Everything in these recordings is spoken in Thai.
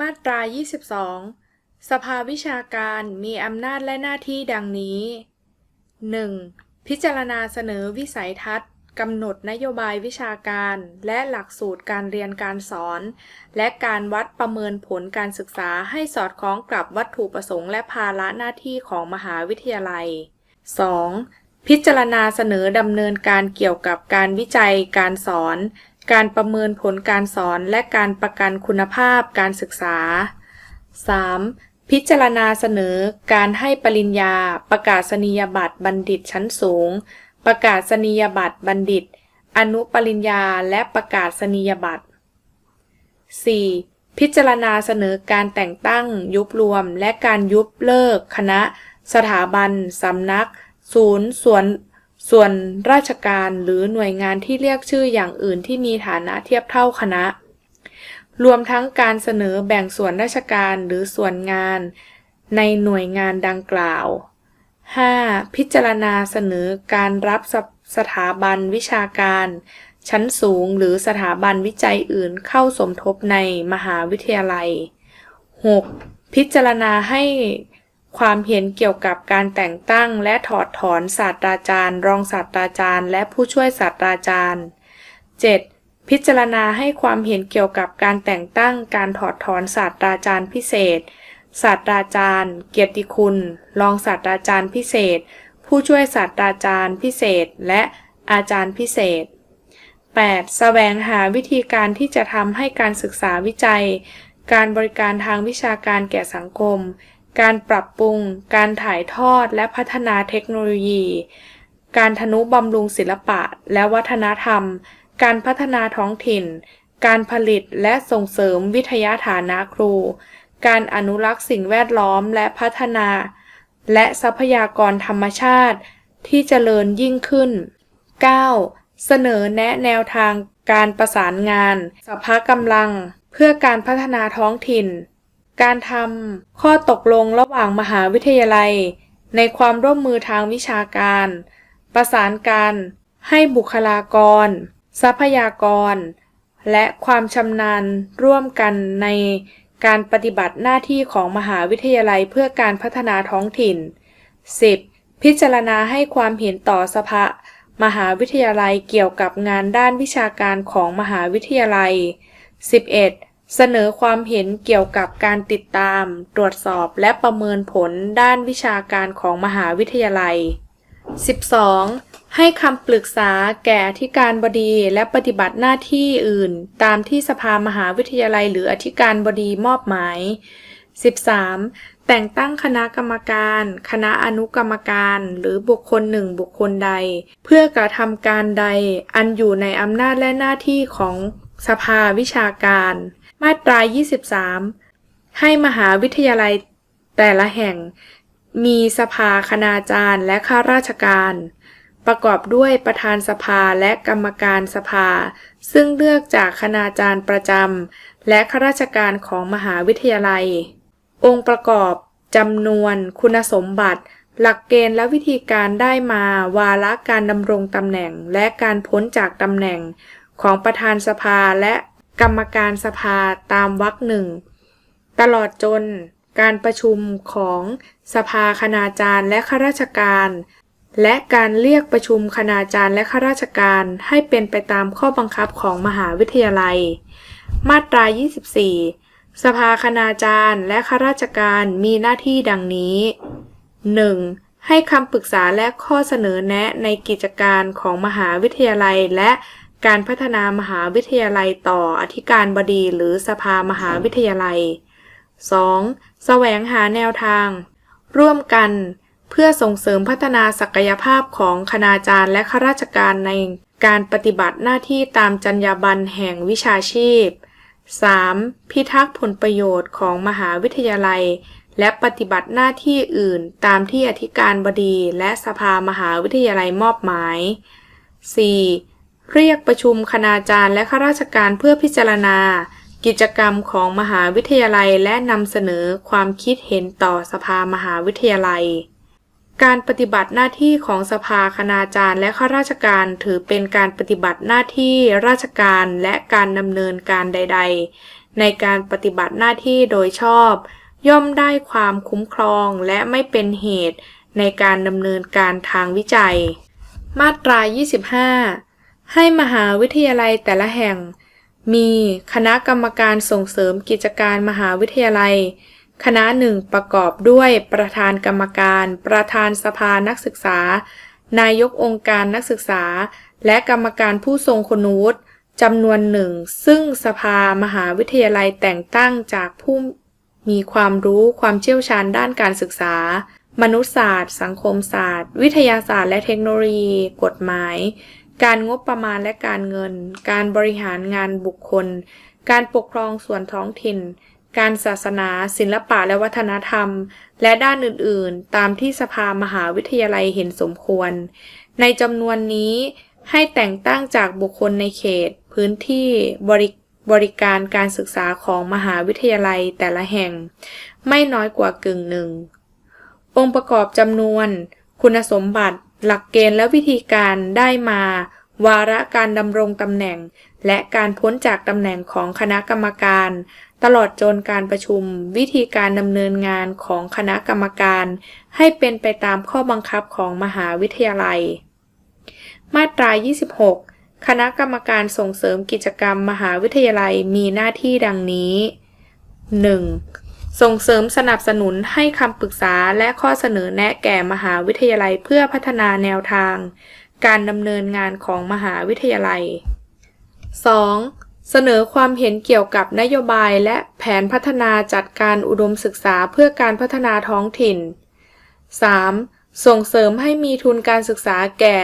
มาตรา 22 สภาวิชาการมีอำนาจและหน้าที่ดังนี้ 1. พิจารณาเสนอวิสัยทัศน์กำหนดนโยบายวิชาการและหลักสูตรการเรียนการสอน และการวัดประเมินผลการศึกษาให้สอดคล้องกับวัตถุประสงค์และภาระหน้าที่ของมหาวิทยาลัย 2. พิจารณาเสนอดำเนินการเกี่ยวกับการวิจัยการสอน การประเมินผลการสอนและการประกันคุณภาพการศึกษา 3. พิจารณาเสนอการให้ปริญญา ประกาศนียบัตรบัณฑิตชั้นสูง ประกาศนียบัตรบัณฑิต อนุปริญญาและประกาศนียบัตร 4. พิจารณาเสนอการแต่งตั้ง ยุบรวม และการยุบเลิก คณะ สถาบันสำนัก ศูนย์ ส่วน ส่วนราชการหรือหน่วยงานที่เรียกชื่ออย่างอื่นที่มีฐานะเทียบเท่าคณะ รวมทั้งการเสนอแบ่งส่วนราชการหรือส่วนงานในหน่วยงานดังกล่าว 5. พิจารณาเสนอการรับสสถาบันวิชาการ ชั้นสูงหรือสถาบันวิจัยอื่นเข้าสมทบในมหาวิทยาลัย 6. พิจารณาให้ ความเห็นเกี่ยวกับการแต่งตั้งและถอดถอนศาสตราจารย์ รองศาสตราจารย์ และผู้ช่วยศาสตราจารย์ 7. พิจารณาให้ความเห็นเกี่ยวกับการแต่งตั้งการถอดถอนศาสตราจารย์พิเศษ ศาสตราจารย์ เกียรติคุณ รองศาสตราจารย์พิเศษ ผู้ช่วยศาสตราจารย์พิเศษ และอาจารย์พิเศษ 8. แสวงหาวิธีการที่จะทำให้การศึกษาวิจัย การบริการทางวิชาการแก่สังคม การปรับปรุง การถ่ายทอดและพัฒนาเทคโนโลยี การทนุบำรุงศิลปะและวัฒนธรรม การพัฒนาท้องถิ่น การผลิตและส่งเสริมวิทยาฐานะครู การอนุรักษ์สิ่งแวดล้อมและพัฒนา และทรัพยากรธรรมชาติ ที่เจริญยิ่งขึ้น 9. เสนอแนะแนวทางการประสานงานสภากำลัง เพื่อการพัฒนาท้องถิ่น การทำข้อตกลงระหว่างมหาวิทยาลัย ในความร่วมมือทางวิชาการ ประสานการให้บุคลากร ทรัพยากร และความชำนาญร่วมกันในการปฏิบัติหน้าที่ของมหาวิทยาลัยเพื่อการพัฒนาท้องถิ่น 10. พิจารณาให้ความเห็นต่อสภามหาวิทยาลัยเกี่ยวกับงานด้านวิชาการของมหาวิทยาลัย 11. เสนอความเห็นเกี่ยวกับการติดตาม ตรวจสอบและประเมินผลด้านวิชาการของมหาวิทยาลัย 12. ให้คำปรึกษาแก่อธิการบดีและปฏิบัติหน้าที่อื่น ตามที่สภามหาวิทยาลัยหรืออธิการบดีมอบหมาย 13. แต่งตั้งคณะกรรมการ คณะอนุกรรมการ หรือบุคคลหนึ่งบุคคลใด เพื่อกระทำการใด อันอยู่ในอำนาจและหน้าที่ของสภาวิชาการ มาตรา 23 ให้มหาวิทยาลัยแต่ละแห่ง มีสภาคณาจารย์และข้าราชการ ประกอบด้วยประธานสภาและกรรมการสภา ซึ่งเลือกจากคณาจารย์ประจำและข้าราชการของมหาวิทยาลัย องค์ประกอบจำนวนคุณสมบัติ หลักเกณฑ์และวิธีการได้มา วาระการดำรงตำแหน่ง และการพ้นจากตำแหน่งของประธานสภาและ กรรมการสภาตามวรรคหนึ่ง ตลอดจนการประชุมของสภาคณาจารย์และข้าราชการ และการเรียกประชุมคณาจารย์และข้าราชการให้เป็นไปตามข้อบังคับของมหาวิทยาลัย มาตรา 24 สภาคณาจารย์และข้าราชการมีหน้าที่ดังนี้ 1. ให้คำปรึกษาและข้อเสนอแนะในกิจการของมหาวิทยาลัยและ การพัฒนามหาวิทยาลัยต่ออธิการบดีหรือสภามหาวิทยาลัย 2. แสวงหาแนวทาง ร่วมกัน เพื่อส่งเสริมพัฒนาศักยภาพของคณาจารย์และข้าราชการในการปฏิบัติหน้าที่ตามจรรยาบรรณแห่งวิชาชีพ 3. พิทักษ์ผลประโยชน์ของมหาวิทยาลัย และปฏิบัติหน้าที่อื่นตามที่อธิการบดีและสภามหาวิทยาลัยมอบหมาย 4. เรียกประชุมคณาจารย์และข้าราชการเพื่อพิจารณา กิจกรรมของมหาวิทยาลัยและนำเสนอความคิดเห็นต่อสภามหาวิทยาลัย การปฏิบัติหน้าที่ของสภาคณาจารย์และข้าราชการถือเป็นการปฏิบัติหน้าที่ราชการและการดำเนินการใด ๆ ในการปฏิบัติหน้าที่โดยชอบ ย่อมได้ความคุ้มครองและไม่เป็นเหตุในการดำเนินการทางวิจัย มาตรา 25 ให้มหาวิทยาลัยแต่ละแห่ง มีคณะกรรมการส่งเสริมกิจการมหาวิทยาลัย คณะหนึ่งประกอบด้วยประธานกรรมการ ประธานสภานักศึกษา นายกองค์การนักศึกษา และกรรมการผู้ทรงคุณวุฒิจำนวนหนึ่ง ซึ่งสภามหาวิทยาลัยแต่งตั้งจากผู้มีความรู้ความเชี่ยวชาญด้านการศึกษา มนุษยศาสตร์ สังคมศาสตร์ วิทยาศาสตร์ และเทคโนโลยี กฎหมาย การงบประมาณและการเงิน การบริหารงานบุคคล การปกครองส่วนท้องถิ่น การศาสนา ศิลปะและวัฒนธรรม และด้านอื่นๆ ตามที่สภามหาวิทยาลัยเห็นสมควร ในจำนวนนี้ให้แต่งตั้งจากบุคคลในเขต พื้นที่บริบริการการศึกษาของมหาวิทยาลัยแต่ละแห่ง ไม่น้อยกว่ากึ่งหนึ่งองค์ประกอบจำนวน คุณสมบัติ หลักเกณฑ์และวิธีการได้มา วาระการดำรงตำแหน่ง และการพ้นจากตำแหน่งของคณะกรรมการ ตลอดจนการประชุม วิธีการดำเนินงานของคณะกรรมการ ให้เป็นไปตามข้อบังคับของมหาวิทยาลัย มาตรา 26 คณะกรรมการส่งเสริมกิจกรรมมหาวิทยาลัยมีหน้าที่ดังนี้ 1. ส่งเสริมสนับสนุนให้คำปรึกษาและข้อเสนอแนะแก่มหาวิทยาลัยเพื่อพัฒนาแนวทาง การดำเนินงานของมหาวิทยาลัย 2. เสนอความเห็นเกี่ยวกับนโยบายและแผนพัฒนาจัดการอุดมศึกษาเพื่อการพัฒนาท้องถิ่น 3. ส่งเสริมให้มีทุนการศึกษาแก่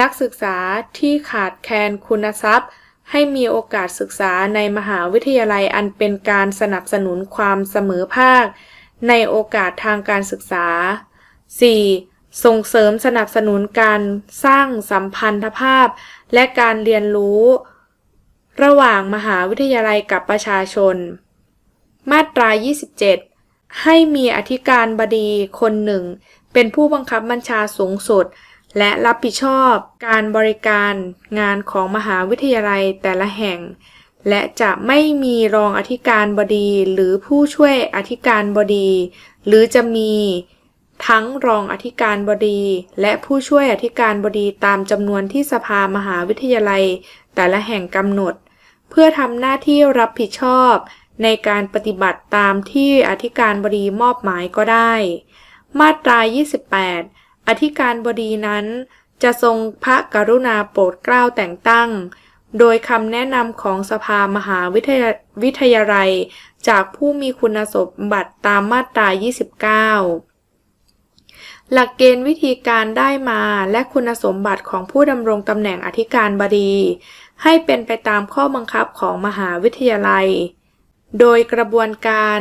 นักศึกษาที่ขาดแคลนคุณทรัพย์ ให้มีโอกาสศึกษาในมหาวิทยาลัยอันเป็นการสนับสนุนความเสมอภาค ในโอกาสทางการศึกษา 4. ส่งเสริมสนับสนุนการสร้างสัมพันธภาพ และการเรียนรู้ ระหว่างมหาวิทยาลัยกับประชาชน มาตรา 27 ให้มีอธิการบดีคนหนึ่ง เป็นผู้บังคับบัญชาสูงสุด และรับผิดชอบการบริการงานของมหาวิทยาลัยแต่ละแห่ง และจะไม่มีรองอธิการบดีหรือผู้ช่วยอธิการบดี หรือจะมีทั้งรองอธิการบดี และผู้ช่วยอธิการบดีตามจำนวนที่สภามหาวิทยาลัย แต่ละแห่งกำหนด เพื่อทำหน้าที่รับผิดชอบ ในการปฏิบัติตามที่อธิการบดีมอบหมายก็ได้ มาตรา 28 อธิการบดีนั้น จะทรงพระกรุณาโปรดเกล้าแต่งตั้ง โดยคำแนะนำของสภามหาวิทยาวิทยาลัย จากผู้มีคุณสมบัติตามมาตรา 29หลักเกณฑ์วิธีการได้มาและคุณสมบัติของผู้ดำรงตำแหน่งอธิการบดี ให้เป็นไปตามข้อบังคับของมหาวิทยาลัย โดยกระบวนการ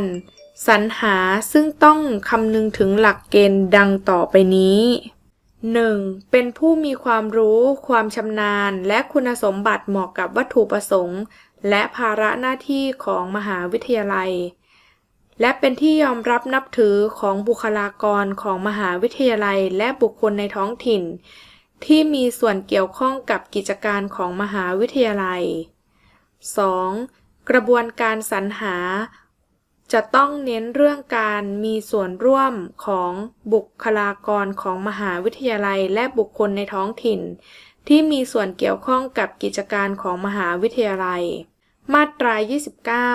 สรรหาซึ่งต้องคำนึงถึงหลักเกณฑ์ดังต่อไปนี้ 1. เป็นผู้มีความรู้ ความชำนาญ และคุณสมบัติเหมาะกับวัตถุประสงค์ และภาระหน้าที่ของมหาวิทยาลัย และเป็นที่ยอมรับนับถือของบุคลากรของมหาวิทยาลัยและบุคคลในท้องถิ่น ที่มีส่วนเกี่ยวข้องกับกิจการของมหาวิทยาลัย 2. กระบวนการสรรหา จะต้องเน้นเรื่องการมีส่วนร่วมของบุคลากรของมหาวิทยาลัยและบุคคลในท้องถิ่น ที่มีส่วนเกี่ยวข้องกับกิจการของมหาวิทยาลัย มาตรา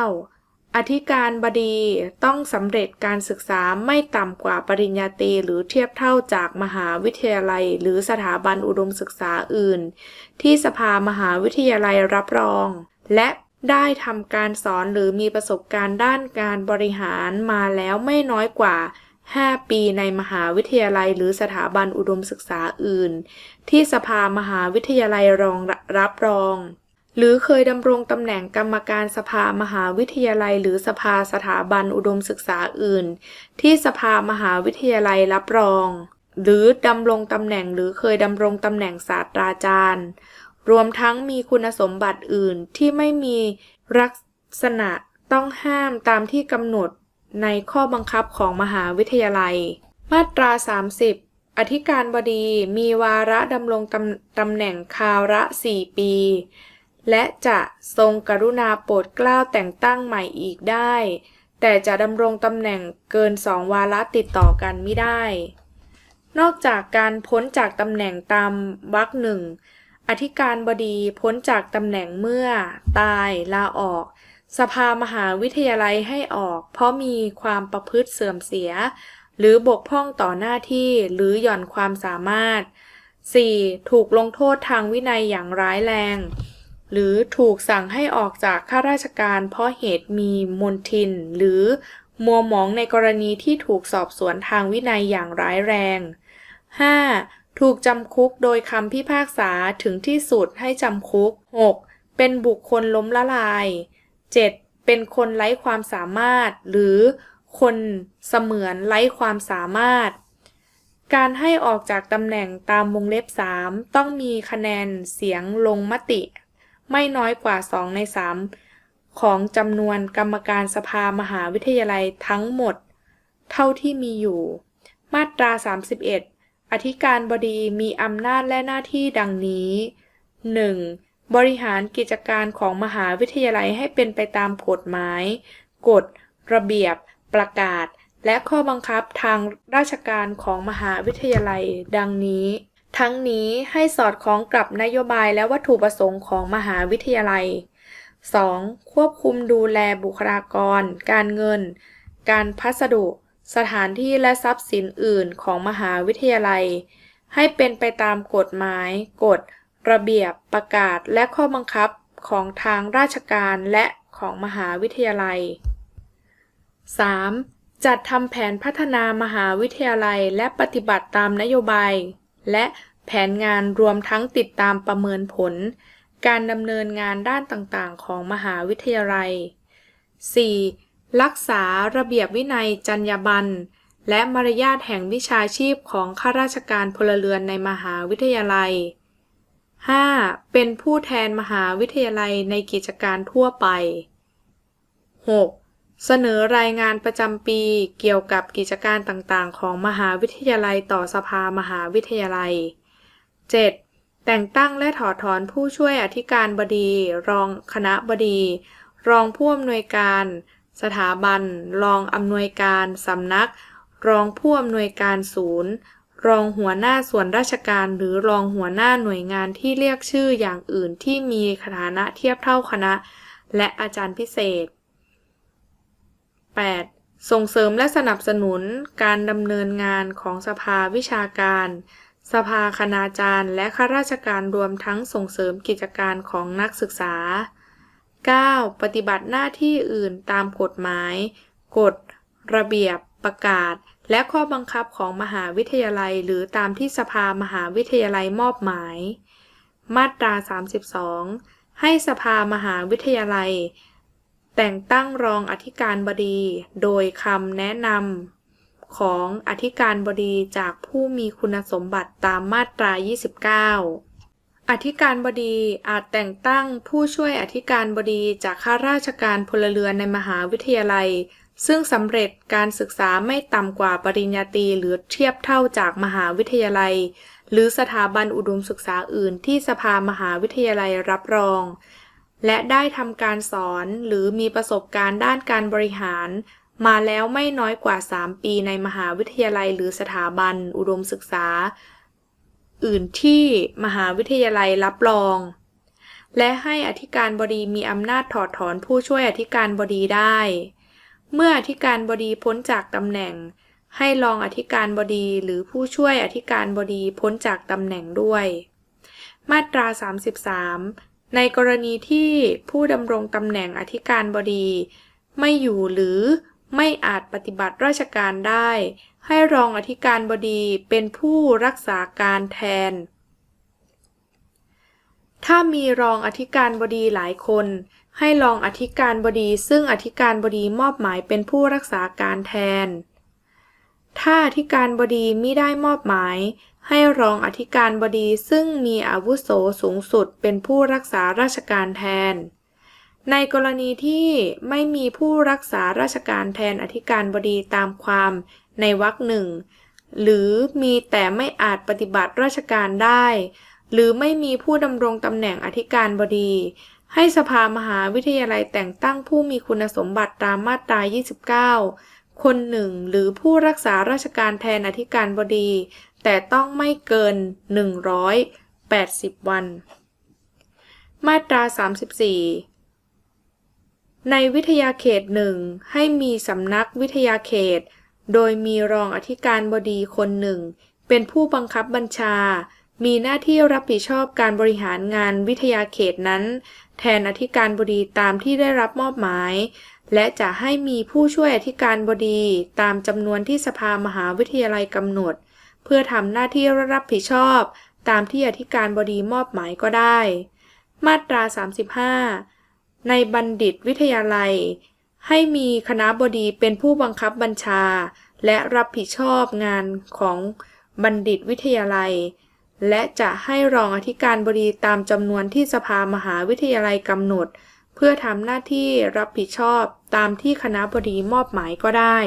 29 อธิการบดีต้องสำเร็จการศึกษาไม่ต่ำกว่าปริญญาตรีหรือเทียบเท่าจากมหาวิทยาลัย หรือสถาบันอุดมศึกษาอื่น ที่สภามหาวิทยาลัยรับรอง และ ได้ทำการสอนหรือมีประสบการณ์ด้านการบริหารมาแล้วไม่น้อยกว่า 5 ปีในมหาวิทยาลัยหรือสถาบันอุดมศึกษาอื่น ที่สภามหาวิทยาลัยรองรับรอง หรือเคยดำรงตำแหน่งกรรมการสภามหาวิทยาลัย หรือสภาสถาบันอุดมศึกษาอื่น ที่สภามหาวิทยาลัยรับรอง หรือดำรงตำแหน่งหรือเคยดำรงตำแหน่งศาสตราจารย์ รวมทั้งมีคุณสมบัติอื่นที่ไม่มีลักษณะต้องห้ามตามที่กำหนดในข้อบังคับของมหาวิทยาลัย มาตรา 30 อธิการบดีมีวาระดำรงตำตำแหน่งคราวละ4 ปี และจะทรงกรุณาโปรดเกล้าแต่งตั้งใหม่อีกได้ แต่จะดำรงตำแหน่งเกินสองวาระติดต่อกันไม่ได้ นอกจากการพ้นจากตำแหน่งตามวรรคหนึ่ง อธิการบดีพ้นจากตำแหน่งเมื่อ ตายลาออก สภามหาวิทยาลัยให้ออก เพราะมีความประพฤติเสื่อมเสีย หรือบกพร่องต่อหน้าที่หรือหย่อนความสามารถ 4. ถูกลงโทษทางวินัยอย่างร้ายแรง หรือถูกสั่งให้ออกจากข้าราชการ เพราะเหตุมีมนทิน หรือมัวหมองในกรณีที่ถูกสอบสวนทางวินัยอย่างร้ายแรง 5. ถูกจำคุกโดยคำพิพากษาถึงที่สุดให้จำคุก 6. เป็นบุคคลล้มละลาย 7. เป็นคนไร้ความสามารถ หรือคนเสมือนไร้ความสามารถ การให้ออกจากตำแหน่งตามวงเล็บ 3 ต้องมีคะแนนเสียงลงมติ ไม่น้อยกว่า 2 ใน 3 ของจำนวนกรรมการสภามหาวิทยาลัยทั้งหมด เท่าที่มีอยู่ มาตรา 31 อธิการบดีมีอำนาจและหน้าที่ดังนี้ 1. บริหารกิจการของมหาวิทยาลัยให้เป็นไปตามกฎหมาย กฎ ระเบียบ ประกาศ และข้อบังคับทางราชการของมหาวิทยาลัยดังนี้ ทั้งนี้ให้สอดคล้องกับนโยบายและวัตถุประสงค์ของมหาวิทยาลัย 2. ควบคุมดูแลบุคลากร การเงิน การพัสดุ สถานที่และทรัพย์สินอื่นของมหาวิทยาลัย ให้เป็นไปตามกฎหมาย กฎ ระเบียบ ประกาศ และข้อบังคับของทางราชการและของมหาวิทยาลัย 3. จัดทำแผนพัฒนามหาวิทยาลัยและปฏิบัติตามนโยบาย และแผนงานรวมทั้งติดตามประเมินผล การดำเนินงานด้านต่างๆ ของมหาวิทยาลัย 4. รักษาระเบียบวินัยจรรยาบรรณและมารยาทแห่งวิชาชีพของข้าราชการพลเรือนในมหาวิทยาลัย 5. เป็นผู้แทนมหาวิทยาลัยในกิจการทั่วไป 6. เสนอรายงานประจำปีเกี่ยวกับกิจการต่างๆ ของมหาวิทยาลัยต่อสภามหาวิทยาลัย 7. แต่งตั้งและถอดถอนผู้ช่วยอธิการบดี รองคณะบดี รองผู้อำนวยการ สถาบัน รองอำนวยการสำนัก รองผู้อำนวยการศูนย์ รองหัวหน้าส่วนราชการ หรือรองหัวหน้าหน่วยงานที่เรียกชื่ออย่างอื่นที่มีฐานะเทียบเท่าคณะ และอาจารย์พิเศษ 8. ส่งเสริมและสนับสนุนการดำเนินงานของสภาวิชาการ สภาคณาจารย์ และข้าราชการรวมทั้งส่งเสริมกิจการของนักศึกษา 9. ปฏิบัติหน้าที่อื่นตามกฎหมาย กฎ ระเบียบ ประกาศ และข้อบังคับของมหาวิทยาลัย หรือตามที่สภามหาวิทยาลัยมอบหมาย มาตรา 32 ให้สภามหาวิทยาลัย แต่งตั้งรองอธิการบดี โดยคำแนะนำของอธิการบดีจากผู้มีคุณสมบัติตามมาตรา 29 อธิการบดีอาจแต่งตั้งผู้ช่วยอธิการบดีจากข้าราชการพลเรือนในมหาวิทยาลัย ซึ่งสำเร็จการศึกษาไม่ต่ำกว่าปริญญาตรีหรือเทียบเท่าจากมหาวิทยาลัย หรือสถาบันอุดมศึกษาอื่นที่สภามหาวิทยาลัยรับรอง และได้ทำการสอนหรือมีประสบการณ์ด้านการบริหาร มาแล้วไม่น้อยกว่า 3 ปีในมหาวิทยาลัยหรือสถาบันอุดมศึกษา อื่นที่มหาวิทยาลัยรับรอง และให้อธิการบดีมีอำนาจถอดถอนผู้ช่วยอธิการบดีได้ เมื่ออธิการบดีพ้นจากตำแหน่ง ให้รองอธิการบดีหรือผู้ช่วยอธิการบดีพ้นจากตำแหน่งด้วย มาตรา 33 ในกรณีที่ผู้ดำรงตำแหน่งอธิการบดี ไม่อยู่หรือไม่อาจปฏิบัติราชการได้ ให้รองอธิการบดีเป็นผู้รักษาการแทน ถ้ามีรองอธิการบดีหลายคน ให้รองอธิการบดีซึ่งอธิการบดีมอบหมายเป็นผู้รักษาการแทน ถ้าอธิการบดีมิได้มอบหมาย ให้รองอธิการบดีซึ่งมีอาวุโสสูงสุดเป็นผู้รักษาราชการแทนในกรณีที่ไม่มีผู้รักษาราชการแทนอธิการบดีตามความ ในวรรคหนึ่ง หรือมีแต่ไม่อาจปฏิบัติราชการได้ หรือไม่มีผู้ดำรงตำแหน่งอธิการบดี ให้สภามหาวิทยาลัยแต่งตั้งผู้มีคุณสมบัติตามมาตรา 29 คนหนึ่งหรือผู้รักษาราชการแทนอธิการบดี แต่ต้องไม่เกิน 180 วัน มาตรา 34ในวิทยาเขตหนึ่งให้มีสำนักวิทยาเขต โดยมีรองอธิการบดีคนหนึ่ง เป็นผู้บังคับบัญชา มีหน้าที่รับผิดชอบการบริหารงานวิทยาเขตนั้น แทนอธิการบดีตามที่ได้รับมอบหมาย และจะให้มีผู้ช่วยอธิการบดีตามจำนวนที่สภามหาวิทยาลัยกำหนด เพื่อทำหน้าที่รับผิดชอบ ตามที่อธิการบดีมอบหมายก็ได้ มาตรา 35ในบัณฑิตวิทยาลัย ให้มีคณะบดีเป็นผู้บังคับบัญชา และรับผิดชอบงานของบัณฑิตวิทยาลัย และจะให้รองอธิการบดีตามจำนวนที่สภามหาวิทยาลัยกำหนด เพื่อทำหน้าที่รับผิดชอบตามที่คณะบดีมอบหมายก็ได้